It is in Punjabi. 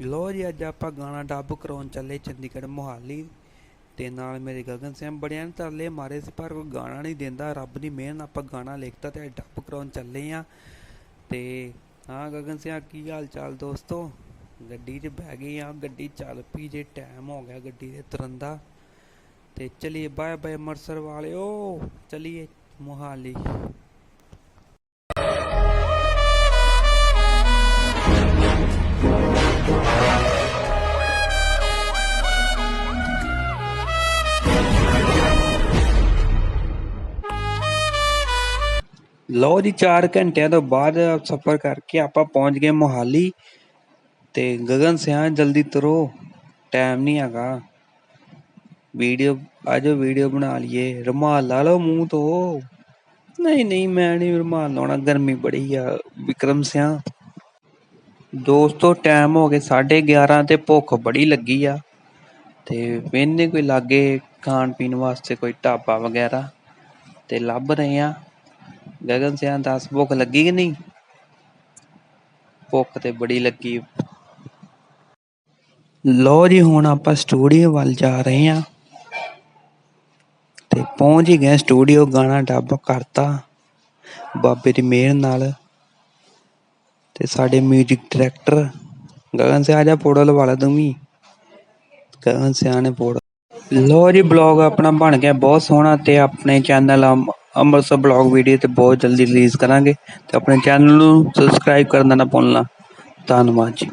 ਲੋ ਜੀ, ਅੱਜ ਆਪਾਂ ਗਾਣਾ ਡੱਬ ਕਰਾਉਣ ਚੱਲੇ ਚੰਡੀਗੜ੍ਹ ਮੋਹਾਲੀ ਤੇ ਨਾਲ ਮੇਰੇ ਗਗਨ ਸਿੰਘ ਬੜਿਆਂ ਨੇ ਤਰਲੇ ਮਾਰੇ ਸੀ, ਪਰ ਕੋਈ ਗਾਣਾ ਨਹੀਂ ਦਿੰਦਾ, ਰੱਬ ਦੀ ਮਿਹਰ ਆਪਾਂ ਗਾਣਾ ਲਿਖਤਾ ਤੇ ਅੱਜ ਡੱਬ ਕਰਾਉਣ ਚੱਲੇ ਆ। ਤੇ ਹਾਂ ਗਗਨ ਸਿੰਘ ਕੀ ਹਾਲ ਚਾਲ ਦੋਸਤੋ? ਗੱਡੀ 'ਚ ਬਹਿ ਗਏ ਆ, ਗੱਡੀ ਚੱਲ ਪਈ ਜੇ ਟਾਈਮ ਹੋ ਗਿਆ ਗੱਡੀ ਦੇ ਤੁਰਨ ਦਾ। ਤੇ ਚਲਿਏ ਬਾਏ ਬਾਏ ਅੰਮ੍ਰਿਤਸਰ ਵਾਲਿਓ, ਚਲਿਏ ਮੋਹਾਲੀ। ਲਓ ਜੀ 4 ਘੰਟਿਆਂ ਤੋਂ ਬਾਅਦ ਸਫ਼ਰ ਕਰਕੇ ਆਪਾਂ ਪਹੁੰਚ ਗਏ ਮੋਹਾਲੀ ਤੇ ਗਗਨ ਸਿਆਂ, ਜਲਦੀ ਤੁਰੋ ਟਾਈਮ ਨਹੀਂ ਹੈਗਾ। ਵੀਡੀਓ ਆਜੋ ਵੀਡੀਓ ਬਣਾ ਲਈਏ। ਰੁਮਾਲ ਲਾ ਲਓ ਮੂੰਹ ਤੋਂ। ਨਹੀਂ ਨਹੀਂ, ਮੈਂ ਨਹੀਂ ਰੁਮਾਲ ਲਾਉਣਾ, ਗਰਮੀ ਬੜੀ ਆ, ਵਿਕਰਮ ਸਿਆਂ। ਦੋਸਤੋ ਟਾਈਮ ਹੋ ਗਏ 11:30 ਤੇ ਭੁੱਖ ਬੜੀ ਲੱਗੀ ਆ। ਤੇ ਵੇਨੇ ਕੋਈ ਲਾਗੇ ਖਾਣ ਪੀਣ ਵਾਸਤੇ ਕੋਈ ਢਾਬਾ ਵਗੈਰਾ ਤੇ ਲੱਭ ਰਹੇ ਆ। ਗਗਨ ਸਿਆਂ, ਦੱਸ ਭੁੱਖ ਲੱਗੀ ਕਿ ਨਹੀਂ? ਭੁੱਖ ਤੇ ਬੜੀ ਲੱਗੀ। ਲੋ ਜੀ, ਹੁਣ ਆਪਾਂ ਸਟੂਡੀਓ ਵੱਲ ਜਾ ਰਹੇ ਆ ਤੇ ਪਹੁੰਚ ਹੀ ਗਏ ਸਟੂਡੀਓ, ਗਾਣਾ ਡੱਬ ਕਰਤਾ ਬਾਬੇ ਦੀ ਮਿਹਰ ਨਾਲ। ਤੇ ਸਾਡੇ 뮤직 ਡਾਇਰੈਕਟਰ ਗਗਨ ਸਿਆ ਜਾ ਫੋਟੋ ਲਵਾ ਲਾ ਤੂੰ ਵੀ। ਗਗਨ ਸਿਆ ਨੇ ਫੋਟੋ ਲੋ ਜੀ ਬਲੌਗ ਆਪਣਾ ਬਣ ਗਿਆ, ਬਹੁਤ ਸੋਹਣਾ ਤੇ ਆਪਣੇ ਚੈਨਲ ਅੰਮ੍ਰਿਤਸਰ ਬਲੌਗ ਵੀਡੀਓ ਤੇ ਬਹੁਤ ਜਲਦੀ ਰਿਲੀਜ਼ ਕਰਾਂਗੇ ਤੇ ਆਪਣੇ ਚੈਨਲ ਨੂੰ ਸਬਸਕ੍ਰਾਈਬ ਕਰਨਾ ਨਾ ਭੁੱਲਣਾ। ਧੰਨਵਾਦ ਜੀ।